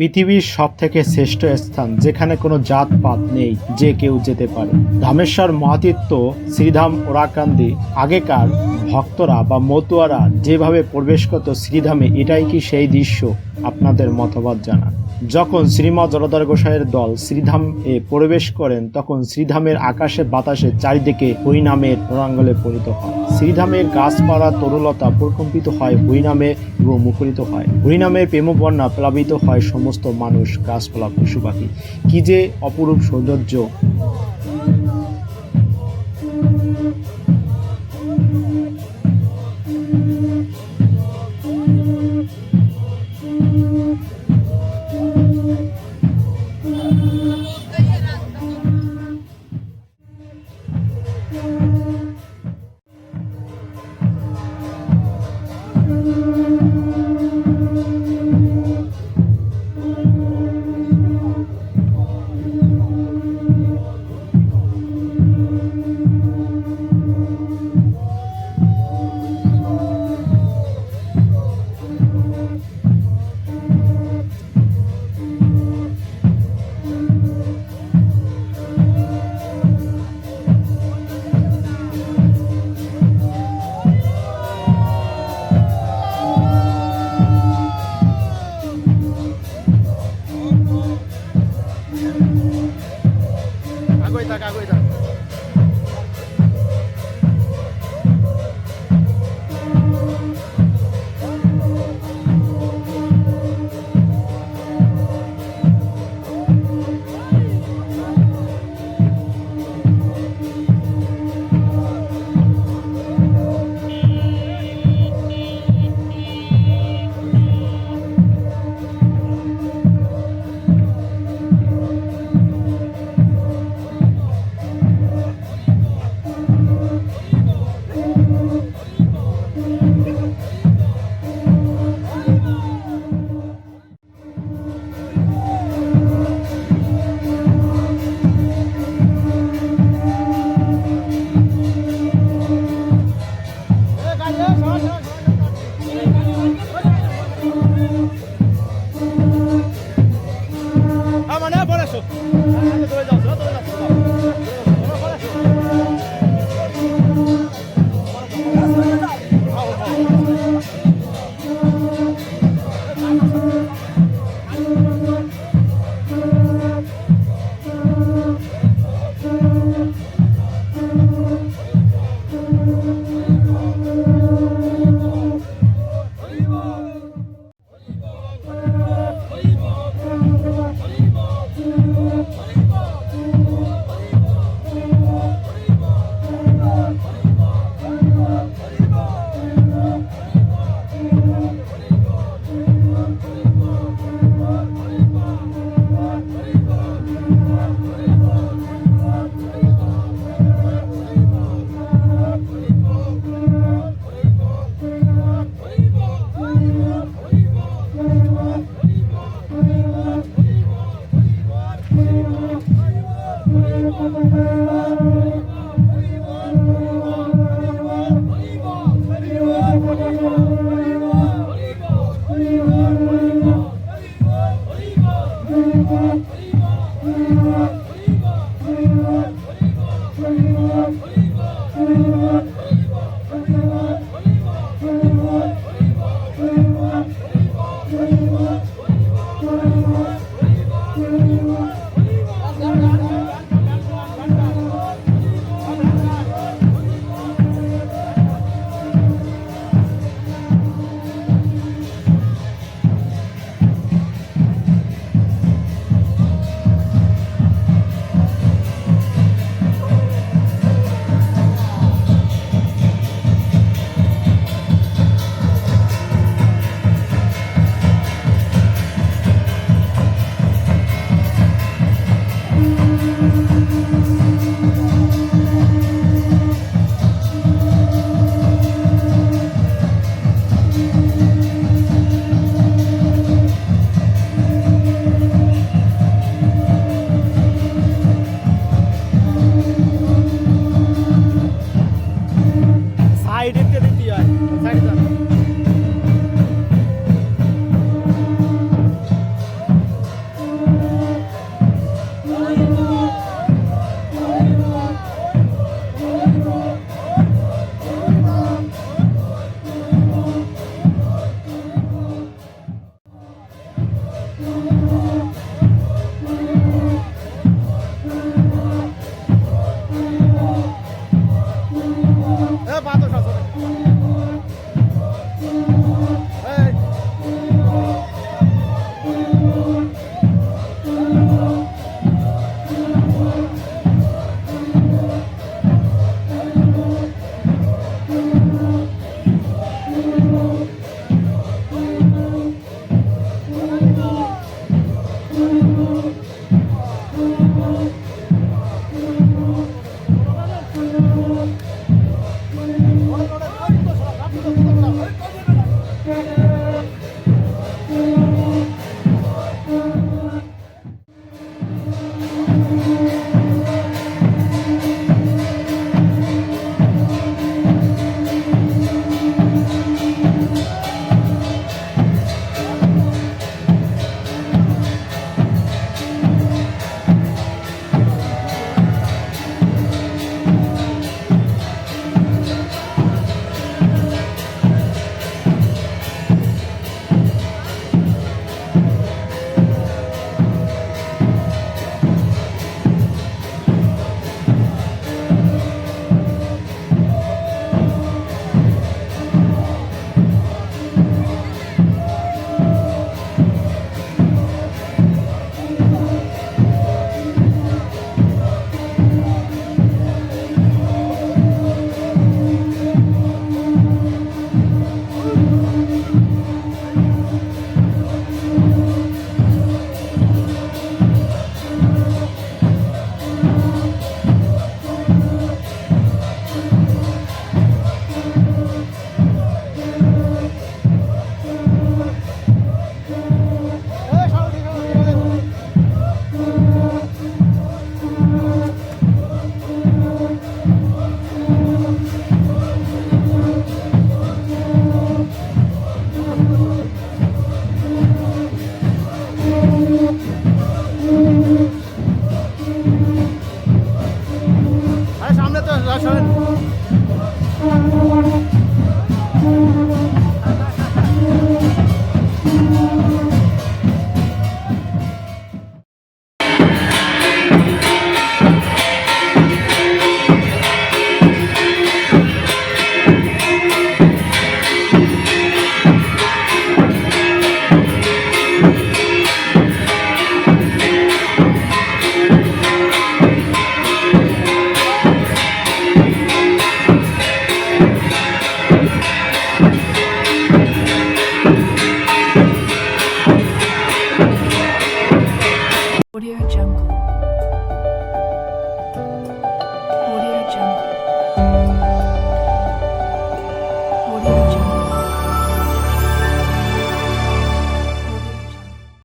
পৃথিবীর সব থেকে শ্রেষ্ঠ স্থান, যেখানে কোনো জাতপাত নেই যে কেউ যেতে পারে। ধামেশ্বর মহাতীর্থ শ্রীধাম ওরাকান্দি, আগেকার ভক্তরা বা মতুয়ারা যেভাবে প্রবেশ করত শ্রীধামে, এটাই কি সেই দৃশ্য? আপনাদের মতবাদ জানান। যখন শ্রীমা জলধর গোসাইয়ের দল শ্রীধাম এ প্রবেশ করেন, তখন শ্রীধামের আকাশে বাতাসে চারিদিকে হরিনামের রঙ্গলে পরিত হয়। শ্রীধামের গাছপালা তরুলতা প্রকম্পিত হয়, হরিনামে এবং মুখরিত হয়। হরিনামের প্রেমবন্যা প্লাবিত হয় সমস্ত মানুষ গাছপালা পশু পাখি কী যে অপরূপ সৌন্দর্য। Audio Jungle.